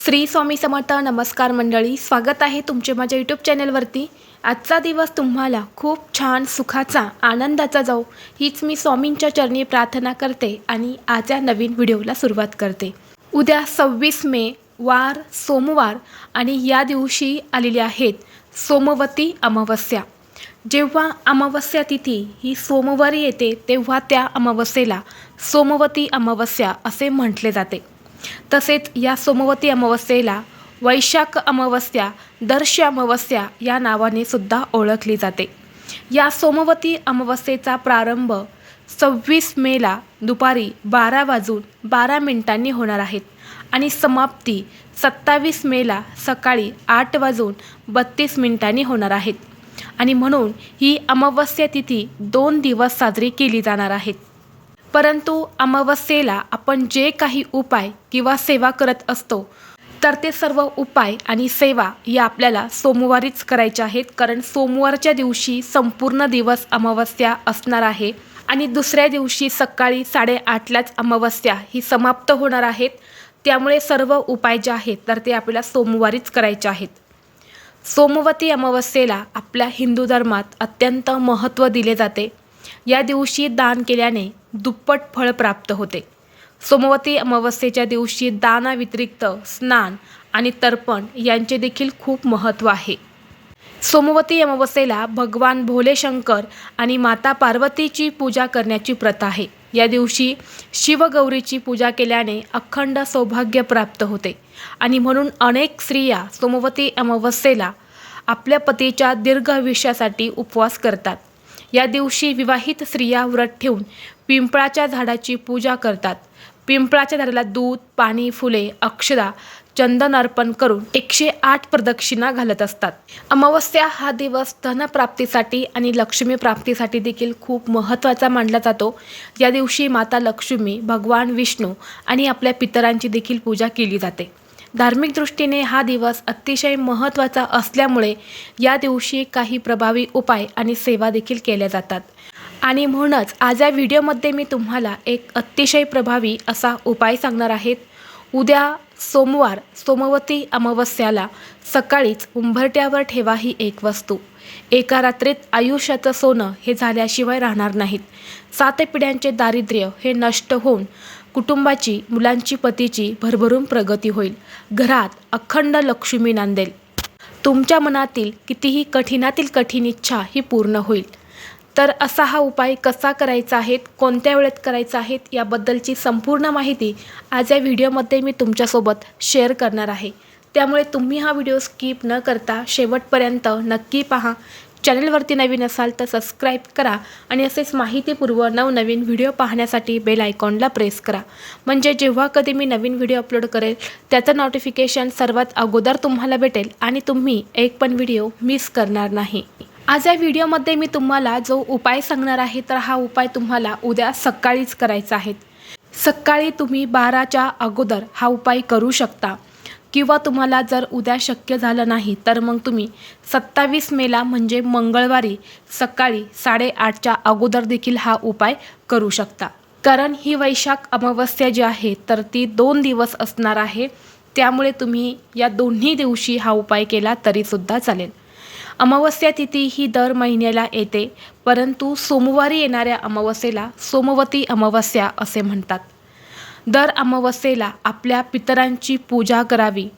श्री स्वामी समर्थ नमस्कार मंडळी स्वागत आहे तुमचे माझ्या यूट्यूब चॅनलवरती. आजचा दिवस तुम्हाला खूप छान सुखाचा आनंदाचा जाऊ हीच मी स्वामींच्या चरणी प्रार्थना करते आणि आज या नवीन व्हिडिओला सुरुवात करते. उद्या सव्वीस मे वार सोमवार आणि या दिवशी आलेली आहेत सोमवती अमावस्या. जेव्हा अमावस्या तिथी ही सोमवारी येते तेव्हा त्या अमावस्येला सोमवती अमावस्या असे म्हटले जाते. तसेच या सोमवती अमावस्येला वैशाख अमावस्या दर्श अमावस्या या नावाने सुद्धा ओळखली जाते. या सोमवती अमावस्येचा प्रारंभ सव्वीस मेला दुपारी बारा वाजून बारा मिनिटांनी होणार आहेत आणि समाप्ती सत्तावीस मेला सकाळी आठ वाजून बत्तीस मिनिटांनी होणार आहेत आणि म्हणून ही अमावस्या तिथी दोन दिवस साजरी केली जाणार आहेत परंतु अमावस्येला आपण जे काही उपाय किंवा सेवा करत असतो तर ते सर्व उपाय आणि सेवा या आपल्याला सोमवारीच करायच्या आहेत. कारण सोमवारच्या दिवशी संपूर्ण दिवस अमावस्या असणार आहे आणि दुसऱ्या दिवशी सकाळी साडेआठलाच अमावस्या ही समाप्त होणार आहेत. त्यामुळे सर्व उपाय जे आहेत तर ते आपल्याला सोमवारीच करायचे आहेत. सोमवती अमावस्येला आपल्या हिंदू धर्मात अत्यंत महत्त्व दिले जाते. या दिवशी दान केल्याने दुप्पट फळ प्राप्त होते. सोमवती अमावस्येच्या दिवशी दानाव्यतिरिक्त स्नान आणि तर्पण यांचे देखील खूप महत्त्व आहे. सोमवती अमावस्येला भगवान भोलेशंकर आणि माता पार्वतीची पूजा करण्याची प्रथा आहे. या दिवशी शिवगौरीची पूजा केल्याने अखंड सौभाग्य प्राप्त होते आणि म्हणून अनेक स्त्रिया सोमवती अमावस्येला आपल्या पतीच्या दीर्घ आयुष्यासाठी उपवास करतात. या दिवशी विवाहित स्त्रिया व्रत ठेवून पिंपळाच्या झाडाची पूजा करतात. पिंपळाच्या झाडाला दूध पाणी फुले अक्षदा चंदन अर्पण करून एकशे आठ प्रदक्षिणा घालत असतात. अमावस्या हा दिवस धनप्राप्तीसाठी आणि लक्ष्मी प्राप्तीसाठी देखील खूप महत्त्वाचा मानला जातो. या दिवशी माता लक्ष्मी भगवान विष्णू आणि आपल्या पितरांची देखील पूजा केली जाते. धार्मिक दृष्टीने हा दिवस अतिशय महत्त्वाचा असल्यामुळे या दिवशी काही प्रभावी उपाय आणि सेवा देखील केल्या जातात. आणि म्हणूनच आज या व्हिडिओमध्ये मी तुम्हाला एक अतिशय प्रभावी असा उपाय सांगणार आहेत उद्या सोमवार सोमवती अमावस्याला सकाळीच उंबरट्यावर ठेवा ही एक वस्तू. एका रात्रीत आयुष्याचं सोनं हे झाल्याशिवाय राहणार नाहीत. सात पिढ्यांचे दारिद्र्य हे नष्ट होऊन कुटुंबाची मुलांची पतीची भरभरून प्रगती होईल. घरात अखंड लक्ष्मी नांदेल. तुमच्या मनातील कितीही कठीणातील कठीण इच्छा ही पूर्ण होईल. तर असा हा उपाय कसा करायचा आहे कोणत्या वेळेत करायचा आहे याबद्दलची संपूर्ण माहिती आज या व्हिडिओमध्ये मी तुमच्यासोबत शेअर करणार आहे. त्यामुळे तुम्ही हा व्हिडिओ स्किप न करता शेवटपर्यंत नक्की पहा. चॅनलवरती नवीन असाल तर सबस्क्राईब करा आणि असेच माहितीपूर्व नवनवीन व्हिडिओ पाहण्यासाठी बेल आयकॉनला प्रेस करा. म्हणजे जेव्हा कधी मी नवीन व्हिडिओ अपलोड करेल त्याचं नोटिफिकेशन सर्वात अगोदर तुम्हाला भेटेल आणि तुम्ही एक पण व्हिडिओ मिस करणार नाही. आज या व्हिडिओमध्ये मी तुम्हाला जो उपाय सांगणार आहे तर हा उपाय तुम्हाला उद्या सकाळीच करायचा आहे. सकाळी तुम्ही बाराच्या अगोदर हा उपाय करू शकता. किंवा तुम्हाला जर उद्या शक्य झालं नाही तर मग तुम्ही सत्तावीस मेला म्हणजे मंगळवारी सकाळी साडेआठच्या अगोदर देखील हा उपाय करू शकता. कारण ही वैशाख अमावस्या जी आहे तर ती दोन दिवस असणार आहे. त्यामुळे तुम्ही या दोन्ही दिवशी हा उपाय केला तरीसुद्धा चालेल. अमावस्या तिथी ही दर महिन्याला येते परंतु सोमवारी येणाऱ्या अमावस्येला सोमवती अमावस्या असे म्हणतात. दर अमावस्येला आपल्या पितरांची पूजा करावी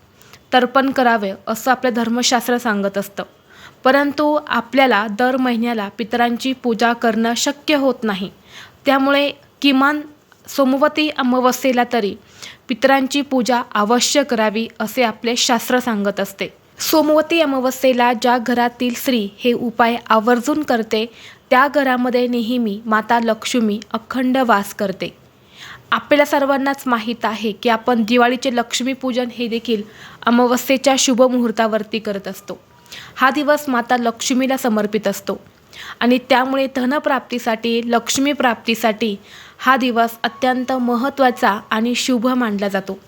तर्पण करावे असं आपलं धर्मशास्त्र सांगत असतं. परंतु आपल्याला दर महिन्याला पितरांची पूजा करणं शक्य होत नाही. त्यामुळे किमान सोमवती अमावस्येला तरी पितरांची पूजा अवश्य करावी असे आपले शास्त्र सांगत असते. सोमवती अमावस्येला ज्या घरातील स्त्री हे उपाय आवर्जून करते त्या घरामध्ये नेहमी माता लक्ष्मी अखंड वास करते. आपल्या सर्वांनाच माहीत आहे की आपण दिवाळीचे लक्ष्मीपूजन हे देखील अमावस्येच्या शुभ मुहूर्तावरती करत असतो. हा दिवस माता लक्ष्मीला समर्पित असतो. आणि त्यामुळे धनप्राप्तीसाठी लक्ष्मी प्राप्तीसाठी हा दिवस अत्यंत महत्त्वाचा आणि शुभ मानला जातो.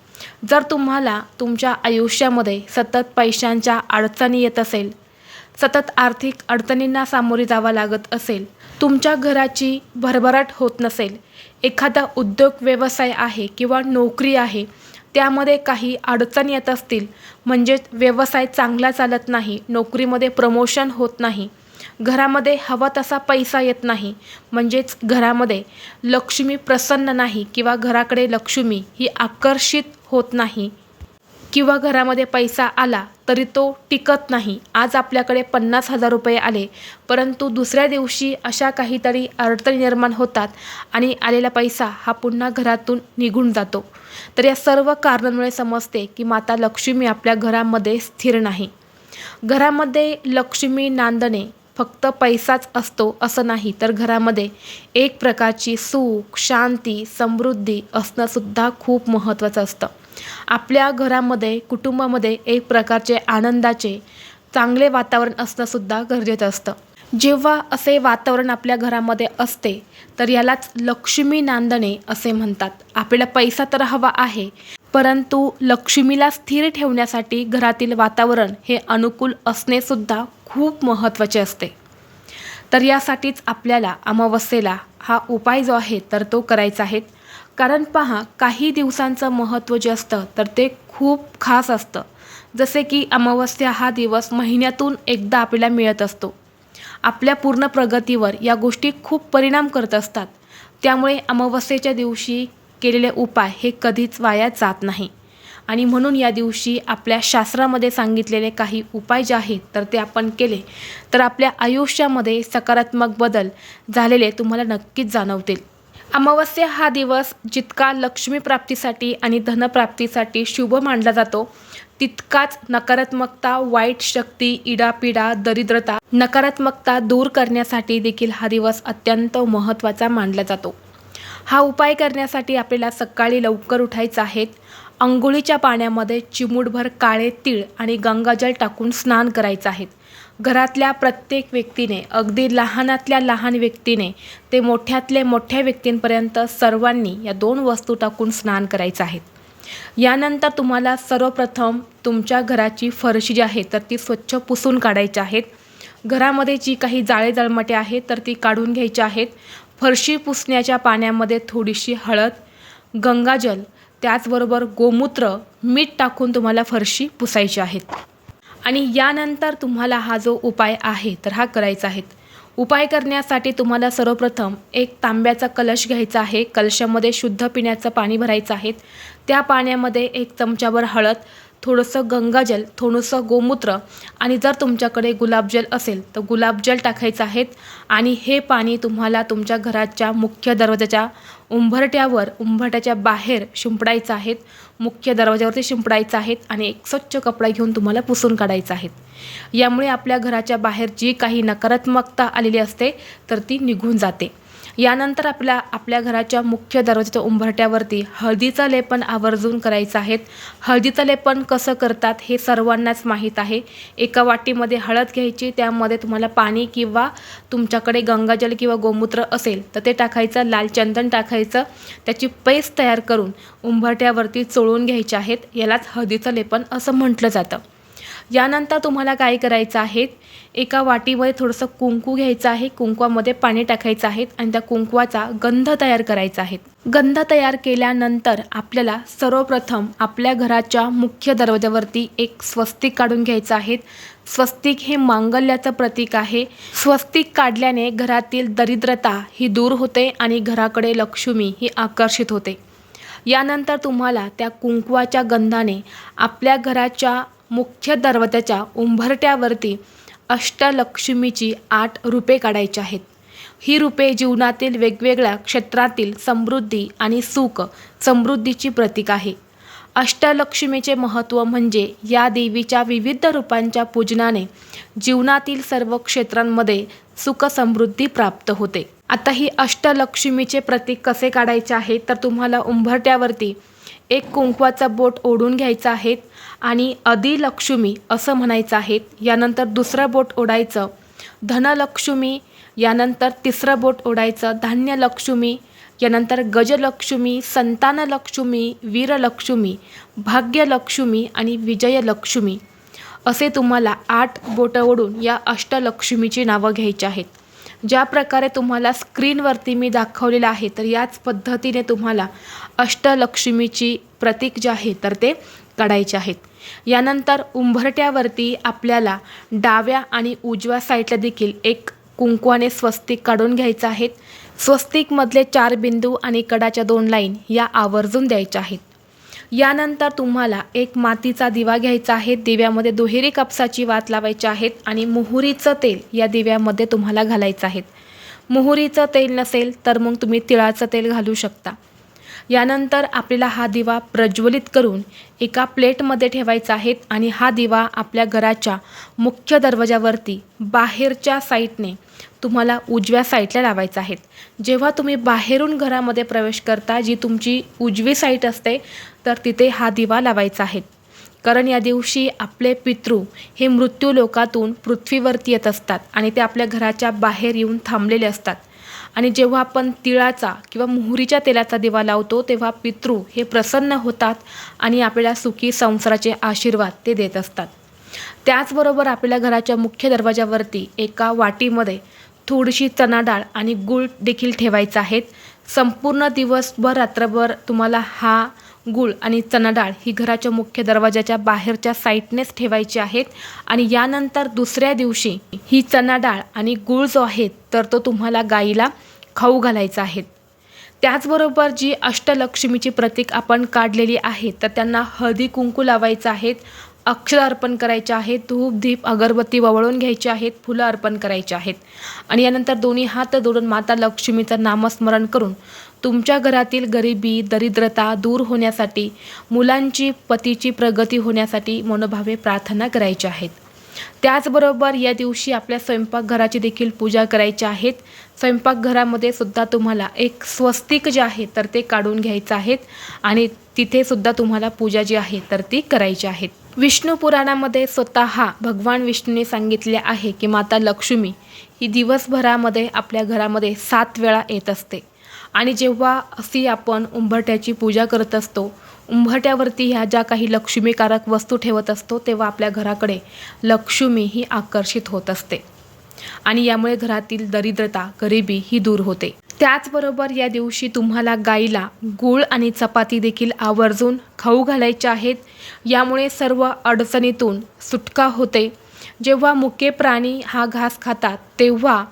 जर तुम्हाला तुमच्या आयुष्यामध्ये सतत पैशांच्या अडचणी येत असेल सतत आर्थिक अडचणींना सामोरे जावं लागत असेल तुमच्या घराची भरभराट होत नसेल एखादा उद्योग व्यवसाय आहे किंवा नोकरी आहे त्यामध्ये काही अडचणी येत असतील. म्हणजेच व्यवसाय चांगला चालत नाही नोकरीमध्ये प्रमोशन होत नाही. घरामध्ये हवा तसा पैसा येत नाही. म्हणजेच घरामध्ये लक्ष्मी प्रसन्न नाही किंवा घराकडे लक्ष्मी ही आकर्षित होत नाही. किंवा घरामध्ये पैसा आला तरी तो टिकत नाही. आज आपल्याकडे पन्नास हजार रुपये आले परंतु दुसऱ्या दिवशी अशा काहीतरी अडचणी निर्माण होतात आणि आलेला पैसा हा पुन्हा घरातून निघून जातो. तर या सर्व कारणांमुळे समजते की माता लक्ष्मी आपल्या घरामध्ये स्थिर नाही. घरामध्ये लक्ष्मी नांदणे फक्त पैसाच असतो असं नाही तर घरामध्ये एक प्रकारची सुख शांती समृद्धी असणंसुद्धा खूप महत्त्वाचं असतं. आपल्या घरामध्ये कुटुंबामध्ये एक प्रकारचे आनंदाचे चांगले वातावरण असणंसुद्धा गरजेचं असतं. जेव्हा असे वातावरण आपल्या घरामध्ये असते तर यालाच लक्ष्मी नांदणे असे म्हणतात. आपल्याला पैसा तर हवा आहे परंतु लक्ष्मीला स्थिर ठेवण्यासाठी घरातील वातावरण हे अनुकूल असणेसुद्धा खूप महत्त्वाचे असते. तर यासाठीच आपल्याला अमावस्येला हा उपाय जो आहे तर तो करायचा आहे. कारण पहा काही दिवसांचं महत्त्व जे असतं तर ते खूप खास असतं. जसे की अमावस्या हा दिवस महिन्यातून एकदा आपल्याला मिळत असतो. आपल्या पूर्ण प्रगतीवर या गोष्टी खूप परिणाम करत असतात. त्यामुळे अमावस्येच्या दिवशी केलेले उपाय हे कधीच वाया जात नाही. आणि म्हणून या दिवशी आपल्या शास्त्रामध्ये सांगितलेले काही उपाय जे आहेत तर ते आपण केले. तर आपल्या आयुष्यामध्ये सकारात्मक बदल झालेले तुम्हाला नक्कीच जाणवतील. अमावस्या हा दिवस जितका लक्ष्मी प्राप्तीसाठी आणि धनप्राप्तीसाठी शुभ मानला जातो तितकाच नकारात्मकता वाईट शक्ती इडापिडा दरिद्रता नकारात्मकता दूर करण्यासाठी देखील हा दिवस अत्यंत महत्त्वाचा मानला जातो. हा उपाय करण्यासाठी आपल्याला सकाळी लवकर उठायचं आहे अंघोळीच्या पाण्यामध्ये चिमूटभर काळे तीळ आणि गंगाजल टाकून स्नान करायचं आहे. घरातल्या प्रत्येक व्यक्तीने अगदी लहानातल्या लहान व्यक्तीने ते मोठ्यातले मोठ्या व्यक्तींपर्यंत सर्वांनी या दोन वस्तू टाकून स्नान करायचं आहे. यानंतर तुम्हाला सर्वप्रथम तुमच्या घराची फरशी जी आहे तर ती स्वच्छ पुसून काढायची आहेत घरामध्ये जी काही जाळे जळमटे आहेत तर ती काढून घ्यायची आहेत. फरशी पुसण्याच्या पाण्यामध्ये थोडीशी हळद गंगाजल त्याचबरोबर गोमूत्र मीठ टाकून तुम्हाला फरशी पुसायची आहेत. आणि यानंतर तुम्हाला हा जो उपाय आहे तर हा करायचा आहे. उपाय करण्यासाठी तुम्हाला सर्वप्रथम एक तांब्याचा कलश घ्यायचा आहे. कलशामध्ये शुद्ध पिण्याचं पाणी भरायचं आहे. त्या पाण्यामध्ये एक चमच्याभर हळद थोडंसं गंगाजल थोडंसं गोमूत्र आणि जर तुमच्याकडे गुलाबजल असेल तर गुलाबजल टाकायचं आहेत आणि हे पाणी तुम्हाला तुमच्या घराच्या मुख्य दरवाजाच्या उंबरट्यावर उंबरट्याच्या बाहेर शिंपडायचं आहेत. मुख्य दरवाजावरती शिंपडायचं आहेत आणि एक स्वच्छ कपडा घेऊन तुम्हाला पुसून काढायचं आहे यामुळे आपल्या घराच्या बाहेर जी काही नकारात्मकता आलेली असते तर ती निघून जाते. यानंतर आपल्या आपल्या घराच्या मुख्य दरवाजाच्या उंबरट्यावरती हळदीचं लेपन आवर्जून करायचं आहे. हळदीचं लेपन कसं करतात हे सर्वांनाच माहीत आहे. एका वाटीमध्ये हळद घ्यायची त्यामध्ये तुम्हाला पाणी किंवा तुमच्याकडे गंगाजल किंवा गोमूत्र असेल तर ते टाकायचं लाल चंदन टाकायचं त्याची पेस्ट तयार करून उंबरट्यावरती चोळून घ्यायचे आहेत. यालाच हळदीचं लेपन असं म्हटलं जातं. यानंतर तुम्हाला काय करायचं आहे? एका वाटीमध्ये थोडंसं कुंकू घ्यायचं आहे. कुंकवामध्ये पाणी टाकायचं आहे आणि त्या कुंकवाचा गंध तयार करायचा आहे. गंध तयार केल्यानंतर आपल्याला सर्वप्रथम आपल्या घराच्या मुख्य दरवाजावरती एक स्वस्तिक काढून घ्यायचं आहे. स्वस्तिक हे मांगल्याचं प्रतीक आहे. स्वस्तिक काढल्याने घरातील दरिद्रता ही दूर होते आणि घराकडे लक्ष्मी ही आकर्षित होते. यानंतर तुम्हाला त्या कुंकवाच्या गंधाने आपल्या घराच्या मुख्य दरवाजाच्या उंबरट्यावरती अष्टलक्ष्मीची आठ रूपे काढायची आहेत. ही रूपे जीवनातील वेगवेगळ्या क्षेत्रातील समृद्धी आणि सुख समृद्धीची प्रतीक आहे. अष्टलक्ष्मीचे महत्त्व म्हणजे या देवीच्या विविध रूपांच्या पूजनाने जीवनातील सर्व क्षेत्रांमध्ये सुख समृद्धी प्राप्त होते. आता ही अष्टलक्ष्मीचे प्रतीक कसे काढायचे आहे तर तुम्हाला उंबरट्यावरती एक कुंकवाचा बोट ओढून घ्यायचा आहे आणि अधिलक्ष्मी असं म्हणायचं आहे. यानंतर दुसरं बोट ओढायचं. धनलक्ष्मी यानंतर तिसरं बोट ओढायचं. धान्यलक्ष्मी यानंतर गजलक्ष्मी संतानलक्ष्मी वीरलक्ष्मी भाग्यलक्ष्मी आणि विजयलक्ष्मी. असे तुम्हाला आठ बोटं ओढून या अष्टलक्ष्मीची नावं घ्यायची आहेत. ज्या प्रकारे तुम्हाला स्क्रीनवरती मी दाखवलेलं आहे तर याच पद्धतीने तुम्हाला अष्टलक्ष्मीची प्रतीक जे आहे तर ते काढायचे आहेत. यानंतर उंबरट्यावरती आपल्याला डाव्या आणि उजव्या साईडला देखील एक कुंकवाने स्वस्तिक काढून घ्यायचं आहेत स्वस्तिकमधले चार बिंदू आणि कडाच्या दोन लाईन या आवर्जून द्यायच्या आहेत. यानंतर तुम्हाला एक मातीचा दिवा घ्यायचा आहे. दिव्यामध्ये दुहेरी कापसाची वात लावायची आहेत आणि मोहरीचं तेल या दिव्यामध्ये तुम्हाला घालायचं आहे. मोहरीचं तेल नसेल तर मग तुम्ही तिळाचं तेल घालू शकता. यानंतर आपल्याला हा दिवा प्रज्वलित करून एका प्लेटमध्ये ठेवायचा आहे आणि हा दिवा आपल्या घराच्या मुख्य दरवाजावरती बाहेरच्या साईडने तुम्हाला उजव्या साईडला लावायचा आहे जेव्हा तुम्ही बाहेरून घरामध्ये प्रवेश करता जी तुमची उजवी साईट असते तर तिथे हा दिवा लावायचा आहे. कारण या दिवशी आपले पितृ हे मृत्यू लोकातून पृथ्वीवरती येत असतात आणि ते आपल्या घराच्या बाहेर येऊन थांबलेले असतात. आणि जेव्हा आपण तिळाचा किंवा मोहरीच्या तेलाचा दिवा लावतो तेव्हा पितृ हे प्रसन्न होतात आणि आपल्याला सुखी संसाराचे आशीर्वाद ते देत असतात. त्याचबरोबर आपल्या घराच्या मुख्य दरवाजावरती एका वाटीमध्ये थोडीशी चणा डाळ आणि गूळ देखील ठेवायचा आहेत. संपूर्ण दिवसभर रात्रभर तुम्हाला हा गूळ आणि चणा डाळ ही घराच्या मुख्य दरवाजाच्या बाहेरच्या साईडनेच ठेवायची आहेत. आणि यानंतर दुसऱ्या दिवशी ही चणा डाळ आणि गूळ जो आहे तर तो तुम्हाला गाईला खाऊ घालायचा आहे. त्याचबरोबर जी अष्टलक्ष्मीची प्रतीक आपण काढलेली आहे तर त्यांना हळदी कुंकू लावायचं आहेत अक्षर अर्पण करायचे आहेत धूप दीप अगरबत्ती ववळून घ्यायचे आहेत फुलं अर्पण करायचे आहेत. आणि यानंतर दोन्ही हात जोडून माता लक्ष्मीचं नामस्मरण करून तुमच्या घरातील गरिबी दरिद्रता दूर होण्यासाठी मुलांची पतीची प्रगती होण्यासाठी मनोभावे प्रार्थना करायच्या आहेत. त्याचबरोबर या दिवशी आपल्या स्वयंपाकघराची देखील पूजा करायची आहेत. स्वयंपाकघरामध्ये सुद्धा तुम्हाला एक स्वस्तिक जे आहे तर ते काढून घ्यायचं आहेत. आणि तिथे सुद्धा तुम्हाला पूजा जी आहे तर ती करायची आहेत. विष्णू पुराणामध्ये स्वतः भगवान विष्णूने सांगितले आहे की माता लक्ष्मी ही दिवसभरामध्ये आपल्या घरामध्ये सात वेळा येत असते. आणि जेव्हा अशी आपण उंबरट्याची पूजा करत असतो उंबरट्यावरती ह्या ज्या काही लक्ष्मीकारक वस्तू ठेवत असतो तेव्हा आपल्या घराकडे लक्ष्मी ही आकर्षित होत असते. आणि यामुळे घरातील दरिद्रता गरिबी ही दूर होते. त्याचबरोबर या दिवशी तुम्हाला गाईला गूळ आणि चपाती देखील आवर्जून खाऊ घालायच्या आहेत. यामुळे सर्व अडचणीतून सुटका होते. जेव्हा मुके प्राणी हा घास खातात तेव्हा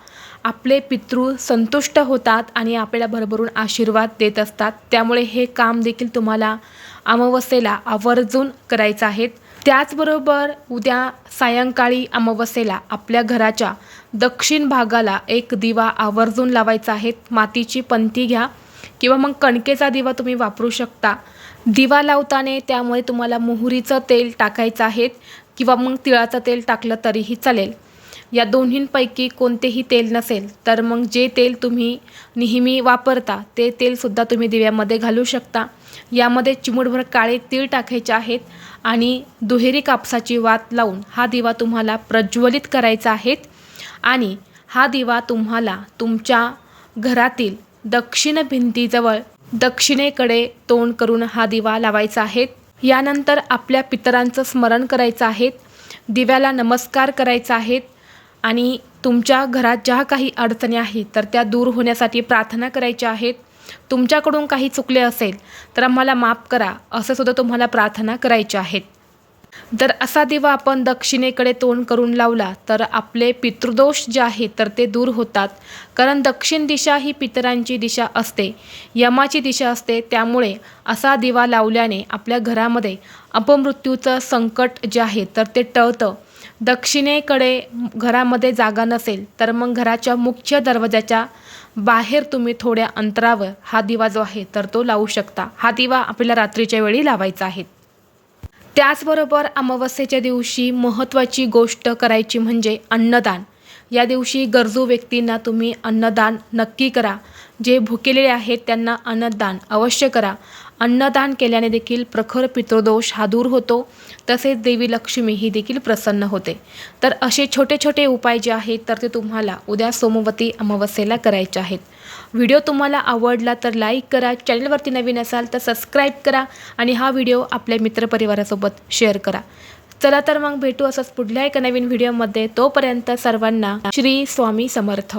आपले पितृ संतुष्ट होतात आणि आपल्याला भरभरून आशीर्वाद देत असतात. त्यामुळे हे काम देखील तुम्हाला अमावस्येला आवर्जून करायचं आहेत त्याचबरोबर उद्या सायंकाळी अमावस्येला आपल्या घराच्या दक्षिण भागाला एक दिवा आवर्जून लावायचा आहे. मातीची पंती घ्या किंवा मग कणकेचा दिवा तुम्ही वापरू शकता. दिवा लावताना त्यामुळे तुम्हाला मोहरीचं तेल टाकायचं आहे किंवा मग तिळाचं तेल टाकलं तरीही चालेल. या दोन्हींपैकी कोणतेही तेल नसेल तर मग जे तेल तुम्ही नेहमी वापरता ते तेलसुद्धा तुम्ही दिव्यामध्ये घालू शकता. यामध्ये चिमूटभर काळे तीळ टाकायचे आहेत आणि दुहेरी कापसाची वात लावून हा दिवा तुम्हाला प्रज्वलित करायचा आहे आणि हा दिवा तुम्हाला तुमच्या घरातील दक्षिण भिंतीजवळ दक्षिणेकडे तोंड करून हा दिवा लावायचा आहे. यानंतर आपल्या पितरांचं स्मरण करायचं आहे. दिव्याला नमस्कार करायचा आहे. आणि तुमच्या घरात ज्या काही अडचणी आहेत तर त्या दूर होण्यासाठी प्रार्थना करायच्या आहेत. तुमच्याकडून काही चुकले असेल तर आम्हाला माफ करा असं सुद्धा तुम्हाला प्रार्थना करायच्या आहेत. जर असा दिवा आपण दक्षिणेकडे तोंड करून लावला तर आपले पितृदोष जे आहेत तर ते दूर होतात. कारण दक्षिण दिशा ही पितरांची दिशा असते यमाची दिशा असते. त्यामुळे असा दिवा लावल्याने आपल्या घरामध्ये अपमृत्यूचं संकट जे आहे तर ते टळतं. दक्षिणेकडे घरामध्ये जागा नसेल तर मग घराच्या मुख्य दरवाजाच्या बाहेर तुम्ही थोड्या अंतरावर हा दिवा जो आहे तर तो लावू शकता. हा दिवा आपल्याला रात्रीच्या वेळी लावायचा आहे. त्याचबरोबर अमावस्येच्या दिवशी महत्त्वाची गोष्ट करायची म्हणजे अन्नदान. या दिवशी गरजू व्यक्तींना तुम्ही अन्नदान नक्की करा. जे भुकेलेले आहेत त्यांना अन्नदान अवश्य करा. अन्नदान केल्याने देखील प्रखर पितृदोष हा दूर होतो. तसेच देवी लक्ष्मी ही देखील प्रसन्न होते. तर असे छोटे छोटे उपाय जे आहेत तर ते तुम्हाला उद्या सोमवती अमावस्येला करायचे आहेत. व्हिडिओ तुम्हाला आवडला तर लाईक करा चॅनलवरती नवीन असाल तर सबस्क्राईब करा आणि हा व्हिडिओ आपल्या मित्रपरिवारासोबत शेअर करा. चला तर मग भेटू असंच पुढल्या एका नवीन व्हिडिओमध्ये. तोपर्यंत सर्वांना श्री स्वामी समर्थ.